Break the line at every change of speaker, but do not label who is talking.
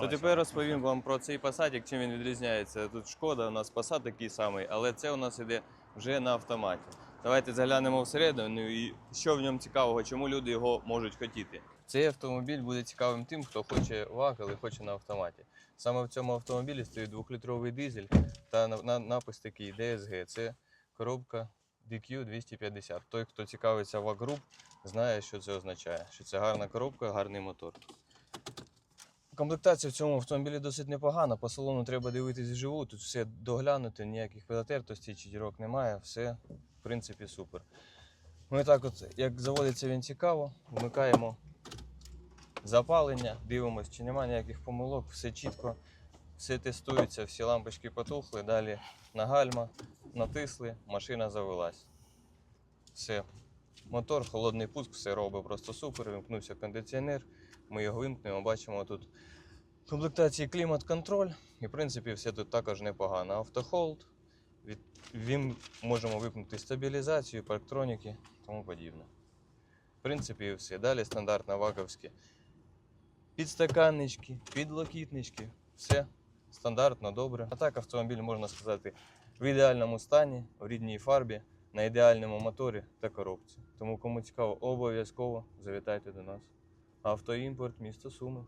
То тепер розповім вам про цей посадик, чим він відрізняється. Тут шкода, у нас посад такий самий, але це у нас іде вже на автоматі. Давайте заглянемо всередину і що в ньому цікавого, чому люди його можуть хотіти. Цей автомобіль буде цікавим тим, хто хоче ваг, але хоче на автоматі. Саме в цьому автомобілі стоїть двохлітровий дизель та на, на- напис такий DSG. Це коробка DQ 250. Той, хто цікавиться ваг груп, знає, що це означає. Що це гарна коробка, гарний мотор. Комплектація в цьому автомобілі досить непогана. По салону треба дивитись вживу. Тут все доглянути, ніяких підотертостей чи дірок немає. Все, в принципі, супер. Ми так от, як заводиться він цікаво, вмикаємо запалення, дивимося, чи немає ніяких помилок, все чітко, все тестується, всі лампочки потухли, далі на гальма, натисли, машина завелась. Все. Мотор, холодний пуск, все робить просто супер. Вимкнувся кондиціонер. Ми його вимкнемо, бачимо тут в комплектації клімат-контроль. І в принципі все тут також непогано. Автохолд. Від, він можемо вимкнути стабілізацію, парктроніки тому подібне. В принципі, все. Далі стандартно ваговські підстаканнички, підлокітнички. Все стандартно, добре. А так автомобіль, можна сказати, в ідеальному стані, в рідній фарбі, на ідеальному моторі та коробці. Тому кому цікаво, обов'язково завітайте до нас. Автоімпорт, місто Суми.